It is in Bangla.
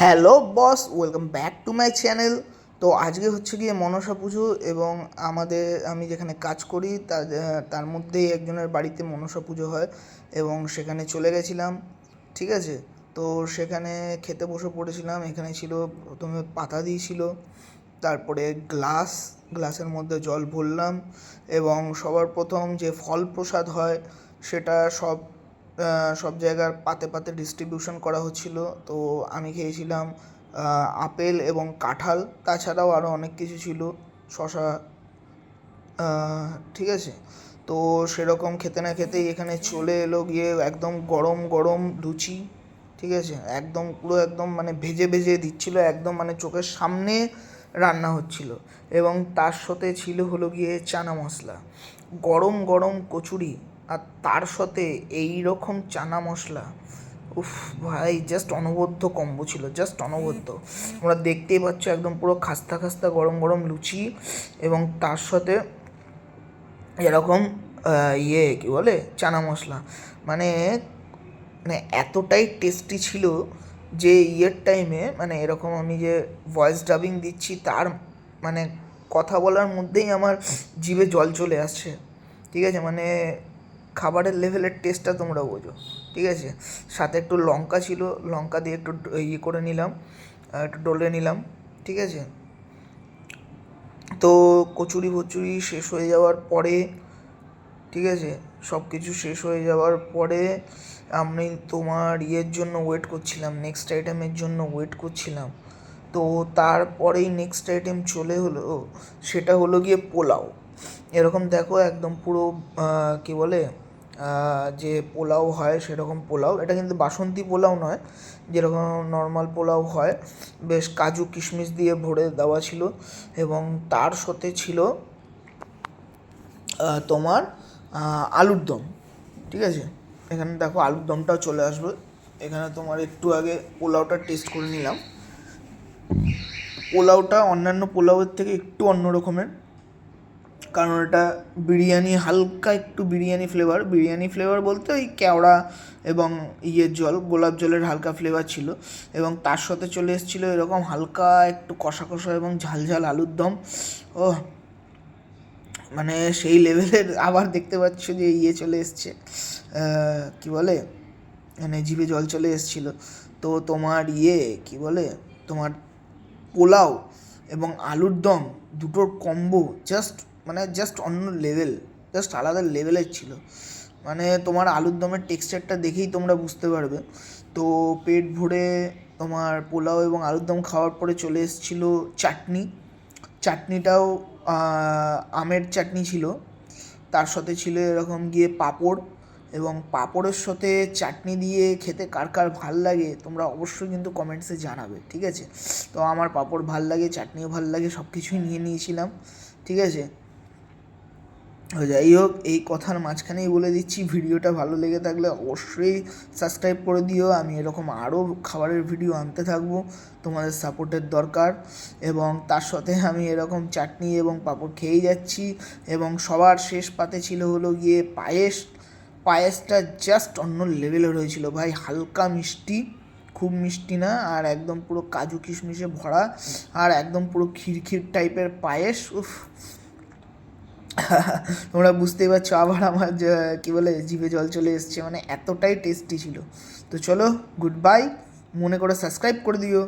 Hello boss, welcome back to my channel. তো আজকে হচ্ছে গিয়ে মনসা পুজো এবং আমাদের, আমি যেখানে কাজ করি তার তার মধ্যেই একজনের বাড়িতে মনসা পুজো হয় এবং সেখানে চলে গেছিলাম, ঠিক আছে? তো সেখানে খেতে বসে পড়েছিলাম, এখানে ছিল প্রথমে পাতা দিয়েছিল, তারপরে গ্লাস, গ্লাসের মধ্যে জল ভরলাম এবং সবার প্রথম যে ফল প্রসাদ হয়, সেটা সব সব জায়গার পাতে পাতে ডিস্ট্রিবিউশন করা হচ্ছিল। তো আমি খেয়েছিলাম আপেল এবং কাঁঠাল, তাছাড়াও আরও অনেক কিছু ছিল, শশা ঠিক আছে? তো সেরকম খেতে না খেতেই এখানে চলে এলো গিয়ে একদম গরম গরম লুচি, ঠিক আছে? একদম পুরো একদম মানে ভেজে ভেজে দিচ্ছিল, একদম মানে চোখের সামনে রান্না হচ্ছিল। এবং তার সাথে ছিল হলো গিয়ে চানা মশলা। গরম গরম কচুরি আর তার সাথে এই রকম চানা মশলা, উফ ভাই জাস্ট অনবদ্য কম্বো ছিল জাস্ট অনবদ্য। আমরা দেখতেই পাচ্ছ একদম পুরো খাস্তা খাস্তা গরম গরম লুচি এবং তার সাথে এরকম ইয়ে কি বলে, চানা মশলা। মানে মানে এতটাই টেস্টি ছিল যে ইয়ের টাইমে মানে এরকম আমি যে ভয়েস ডাবিং দিচ্ছি, তার মানে কথা বলার মধ্যেই আমার জিভে জল চলে আসছে। ঠিক আছে? মানে খাবারের লেভেলের টেস্টটা তোমরা বোঝো, ঠিক আছে? সাথে একটু লঙ্কা ছিল, লঙ্কা দিয়ে একটু ইয়ে করে নিলাম একটু ডলে নিলাম, ঠিক আছে? তো কচুরি ফচুরি শেষ হয়ে যাওয়ার পরে, ঠিক আছে? সব কিছু শেষ হয়ে যাওয়ার পরে, আমি তোমার ইয়ের জন্য ওয়েট করছিলাম নেক্সট আইটেমের জন্য ওয়েট করছিলাম। তো তারপরেই নেক্সট আইটেম চলে হলো, সেটা হলো গিয়ে পোলাও। এরকম দেখো একদম পুরো কি বলে? যে পোলাও হয় সেরকম পোলাও। এটা কিন্তু বাসন্তী পোলাও নয়, যেরকম নর্মাল পোলাও হয়। বেশ কাজু কিশমিশ দিয়ে ভরে দেওয়া ছিল এবং তার সাথে ছিল তোমার আলুর দম। ঠিক আছে? এখানে দেখো আলুর দমটাও চলে আসবে। এখানে তোমার একটু আগে পোলাওটা টেস্ট করে নিলাম। পোলাওটা অন্যান্য পোলাওয়ের থেকে একটু অন্য রকমের। কারণ এটা বিরিয়ানি, হালকা একটু বিরিয়ানি ফ্লেভার বিরিয়ানি ফ্লেভার বলতে ওই কেওড়া এবং ইয়ের জল, গোলাপ জলের হালকা ফ্লেভার ছিল। এবং তার সাথে চলে এসেছিল এরকম হালকা একটু কষা কষা এবং ঝাল ঝাল আলুর দম। ও মানে সেই লেভেলের আবার দেখতে পাচ্ছ যে ইয়ে চলে এসছে। কি বলে? মানে জিভে জল চলে এসেছিল। তো তোমার ইয়ে কি বলে? তোমার পোলাও এবং আলুর দম, দুটোর কম্বো জাস্ট মানে জাস্ট অন্য লেভেল জাস্ট আলাদা লেভেলের ছিল। মানে তোমার আলুর দমের টেক্সচারটা দেখেই তোমরা বুঝতে পারবে। তো পেট ভরে তোমার পোলাও এবং আলুর দম খাওয়ার পরে চলে এসেছিল চাটনি। চাটনিটাও আমের চাটনি ছিল। তার সাথে ছিল এরকম গিয়ে পাঁপড় এবং পাঁপড়ের সাথে চাটনি দিয়ে খেতে কার কার ভালো লাগে তোমরা অবশ্যই কিন্তু কমেন্টসে জানাবে, ঠিক আছে? তো আমার পাঁপড় ভালো লাগে, চাটনিও ভালো লাগে সব কিছুই নিয়ে নিয়েছিলাম, ঠিক আছে? যাই হোক, এই কথার মাঝখানেই বলে দিচ্ছি, ভিডিওটা ভালো লেগে থাকলে অবশ্যই সাবস্ক্রাইব করে দিও। আমি এরকম আরও খাবারের ভিডিও আনতে থাকব, তোমাদের সাপোর্টের দরকার। এবং তার সাথে আমি এরকম চাটনি এবং পাঁপড় খেয়েই যাচ্ছি। এবং সবার শেষ পাতে ছিল হলো গিয়ে পায়েস। পায়েসটা জাস্ট অন্য লেভেলের হয়েছিল ভাই, হালকা মিষ্টি, খুব মিষ্টি না, আর একদম পুরো কাজু কিশমিশে ভরা, আর একদম পুরো খিরখির টাইপের পায়েস, উফ। তোমরা বুঝতেই পারছ, আবার আমার কী বলে, জিভে জল চলে এসছে মানে এতটাই টেস্টি ছিল। তো চলো গুড বাই মনে করে সাবস্ক্রাইব করে দিও।